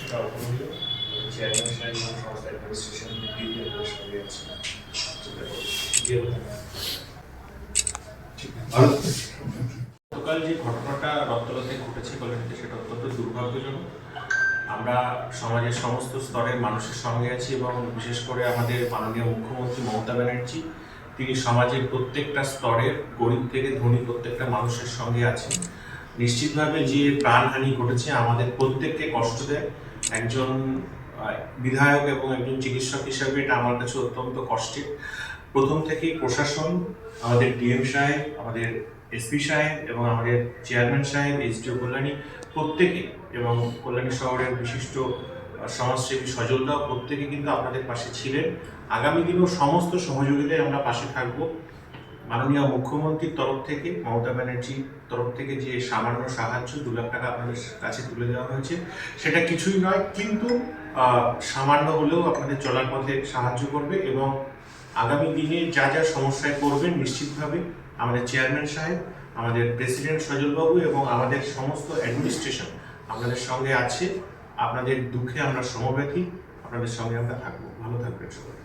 সেটা অপূরণীয় চেয়ারম্যান সাহেব এবং অ্যাডমিনিস্ট্রেশন সঙ্গে আছে। গতকাল যে ঘটনাটা রক্তলতে ঘটেছে কলোনিতে সেটা অত্যন্ত দুর্ভাগ্যজনক। আমরা সমাজের সমস্ত স্তরের মানুষের সঙ্গে আছি এবং বিশেষ করে আমাদের মাননীয় মুখ্যমন্ত্রী মমতা ব্যানার্জি তিনি সমাজের প্রত্যেকটা স্তরের গরিব থেকে ধনী প্রত্যেকটা মানুষের সঙ্গে আছেন। নিশ্চিতভাবে যে প্রাণহানি ঘটেছে, আমাদের প্রত্যেককে কষ্ট দেয়। একজন বিধায়ক এবং একজন চিকিৎসক হিসাবে এটা আমার কাছে অত্যন্ত কষ্টের। প্রথম থেকেই প্রশাসন, আমাদের ডিএম সাহেব, আমাদের এসপি সাহেব এবং আমাদের চেয়ারম্যান সাহেব এসডিও কল্যাণী প্রত্যেকে এবং কল্যাণী শহরের বিশিষ্ট সমাজসেবী সজলরাও প্রত্যেকে কিন্তু আপনাদের পাশে ছিলেন। আগামী দিনেও সমস্ত সহযোগিতায় আমরা পাশে থাকব। মাননীয় মুখ্যমন্ত্রীর তরফ থেকে, মমতা ব্যানার্জির তরফ থেকে যে সামান্য সাহায্য, দু লাখ টাকা আপনাদের কাছে তুলে দেওয়া হয়েছে, সেটা কিছুই নয়, কিন্তু সামান্য হলেও আপনাদের চলার পথে সাহায্য করবে এবং আগামী দিনে যা যা সমস্যায় পড়বেন নিশ্চিতভাবে আমাদের চেয়ারম্যান সাহেব, আমাদের প্রেসিডেন্ট সজলবাবু এবং আমাদের সমস্ত অ্যাডমিনিস্ট্রেশন আপনাদের সঙ্গে আছে, আপনাদের দুঃখে আমরা সমব্যথী, আপনাদের সঙ্গে আমরা থাকব। ভালো থাকবেন সবাই।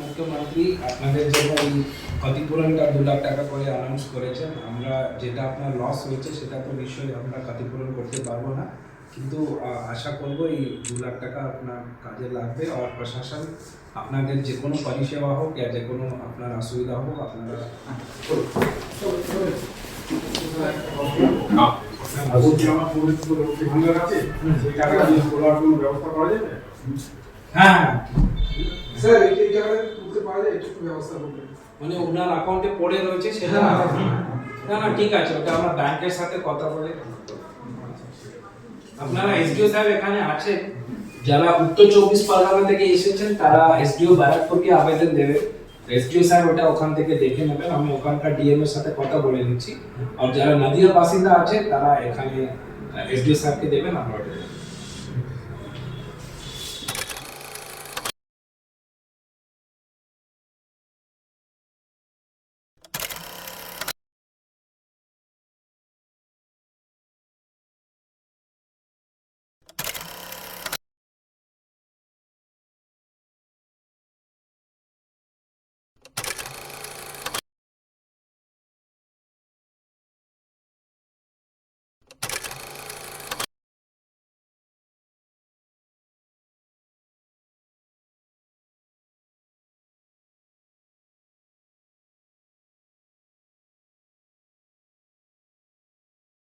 মুখ্যমন্ত্রী আপনাদের জন্য এই ক্ষতিপূরণটা দু লাখ টাকা করে অ্যানাউন্স করেছেন আমরা যেটা আপনার লস হয়েছে সেটা তো নিশ্চয়ই আমরা ক্ষতিপূরণ করতে পারব না। কিন্তু আশা করব এই দু লাখ টাকা আপনার কাজে লাগবে আর প্রশাসন আপনাদের যে কোনো পরিষেবা হোক या যে কোনো আপনার অসুবিধা হোক আপনারা আগুন আছে সেই টাকা দিয়ে কোনো ব্যবস্থা করা যাবে হ্যাঁ। হ্যাঁ স্যার টাকাটা তুলতে পারা যায় একটু ব্যবস্থা করবেন। মানে ওনার অ্যাকাউন্টে পড়ে রয়েছে সেটা না না ঠিক আছে ওটা আমরা ব্যাংকের সাথে কথা বলে আপনারা এসডিও সাহেব এখানে আছেন যারা উত্তর চব্বিশ পরগনা থেকে এসেছেন তারা এসডিও ব্যারাকপুরকে আবেদন দেবে। এসডিও সাহেব ওটা ওখান থেকে দেখে নেবেন আমি ওখানকার ডিএম এর সাথে কথা বলে নিচ্ছি। আর যারা নদীয়ার বাসিন্দা আছে তারা এখানে এসডিও সাহেবকে দেবেন আমরা।